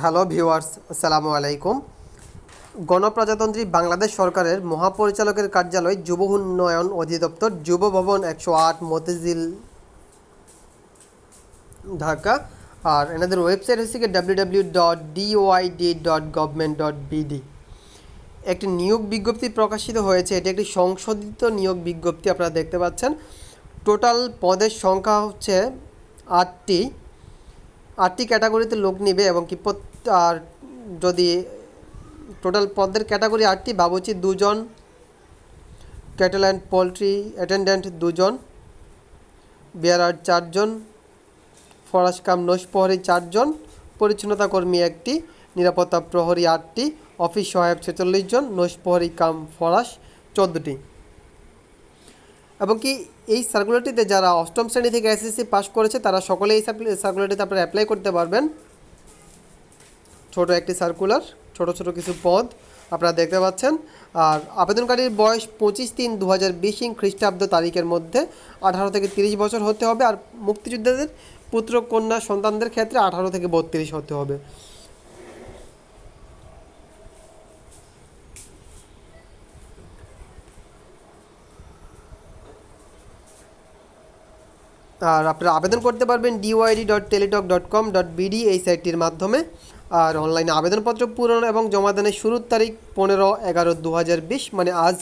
Hello viewers আসসালামু আলাইকুম গণপ্রজাতন্ত্রী বাংলাদেশ সরকারের মহাপরিচালকের কার্যালয় যুব উন্নয়ন অধিদপ্তর যুব ভবন একশো আট, মতিঝিল, ঢাকা। আর এনাদের ওয়েবসাইট হচ্ছে কি W W dot DYD dot government dot BD একটি নিয়োগ বিজ্ঞপ্তি প্রকাশিত হয়েছে। এটি একটি সংশোধিত নিয়োগ বিজ্ঞপ্তি, আপনারা দেখতে পাচ্ছেন। টোটাল পদের সংখ্যা হচ্ছে আটটি। আটটি ক্যাটাগরিতে লোক নেবে এবং কি আর যদি টোটাল পদের ক্যাটাগরি আটটি, বাবুচি দুজন, ক্যাটেল অ্যান্ড পোলট্রি অ্যাটেন্ডেন্ট দুজন বিয়ারার চারজন, ফরাস কাম নৈশ প্রহরী চারজন, পরিচ্ছন্নতা কর্মী একটি, নিরাপত্তা প্রহরী আটটি, অফিস সহায়ক ছেচল্লিশ জন, নৈশ প্রহরী কাম ফরাস চোদ্দোটি। এবং কি এই সার্কুলারটিতে যারা অষ্টম শ্রেণি থেকে এসএসসি পাস করেছে, তারা সকলে এই সার্কুলারটিতে আপনারা অ্যাপ্লাই করতে পারবেন। ছোট একটি সার্কুলার ছোট ছোট কিছু পদ আপনারা দেখতে পাচ্ছেন। আর আবেদনকারীর বয়স পঁচিশ তিন দু হাজার বিশ ইং খ্রিস্টাব্দ তারিখের মধ্যে আঠারো থেকে তিরিশ বছর হতে হবে। আর মুক্তিযোদ্ধাদের পুত্র, কন্যা, সন্তানদের ক্ষেত্রে আঠারো থেকে বত্রিশ হতে হবে। আর আপনারা আবেদন করতে পারবেন DYD dot Teletalk dot com dot BD এই সাইটটির মাধ্যমে। আর অনলাইনে আবেদনপত্র পূরণ এবং জমা দানের শুরুর তারিখ পনেরো এগারো দু মানে আজ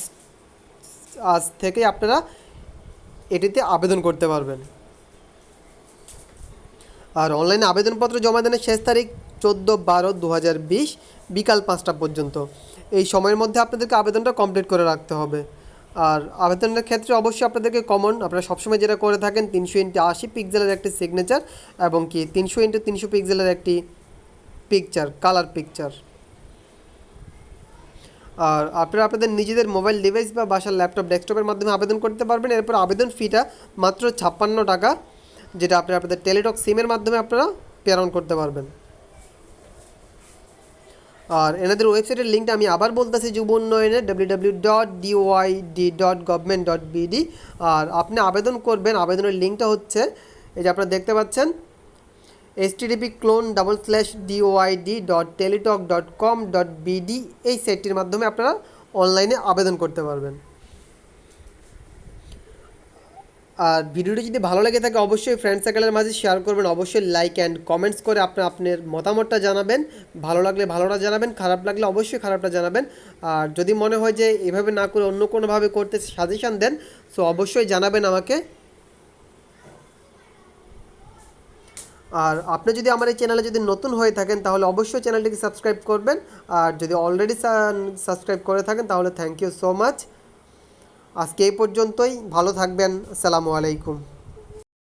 আজ থেকে আপনারা এটিতে আবেদন করতে পারবেন। আর অনলাইনে আবেদনপত্র জমা দানের শেষ তারিখ চোদ্দ বারো দু বিকাল পাঁচটা পর্যন্ত। এই সময়ের মধ্যে আপনাদেরকে আবেদনটা কমপ্লিট করে রাখতে হবে। আর আবেদনের ক্ষেত্রে অবশ্যই আপনাদেরকে কমন আপনারা সবসময় যেটা করে থাকেন, তিনশো ইন্টু আশি পিক্সেলের একটি সিগনেচার এবং কি তিনশো ইন্টু তিনশো পিক্সেলের একটি পিকচার কালার পিকচার আর আপনারা আপনাদের নিজেদের মোবাইল ডিভাইস বা বাসার ল্যাপটপ ডেস্কটপের মাধ্যমে আবেদন করতে পারবেন। এরপর আবেদন ফিটা মাত্র ছাপ্পান্ন টাকা, যেটা আপনারা আপনাদের টেলিটক সিমের মাধ্যমে আপনারা প্রেরণ করতে পারবেন। আর এনাদের ওয়েবসাইটের লিঙ্কটা আমি আবার বলতেছি যুব উন্নয়নে W W dot DYD dot government dot BD আর আপনি আবেদন করবেন, আবেদনের লিঙ্কটা হচ্ছে এই যে আপনারা দেখতে পাচ্ছেন HTTP colon double slash DYD dot Teletalk dot com dot BD এই সাইটটির মাধ্যমে আপনারা অনলাইনে আবেদন করতে পারবেন। আর ভিডিওটি যদি ভালো লেগে থাকে, অবশ্যই ফ্রেন্ড সার্কেলের মাঝে শেয়ার করবেন। অবশ্যই লাইক অ্যান্ড কমেন্টস করে আপনার আপনার মতামতটা জানাবেন। ভালো লাগলে ভালোটা জানাবেন, খারাপ লাগলে অবশ্যই খারাপটা জানাবেন। আর যদি মনে হয় যে এভাবে না করে অন্য কোনোভাবে করতে সাজেশান দেন সো অবশ্যই জানাবেন আমাকে। আর আপনি যদি আমার এই চ্যানেলে যদি নতুন হয়ে থাকেন, তাহলে অবশ্যই চ্যানেলটিকে সাবস্ক্রাইব করবেন। আর যদি অলরেডি সাবস্ক্রাইব করে থাকেন, তাহলে থ্যাংক ইউ সো মাচ আজকে এই পর্যন্তই ভালো থাকবেন আসসালামু আলাইকুম।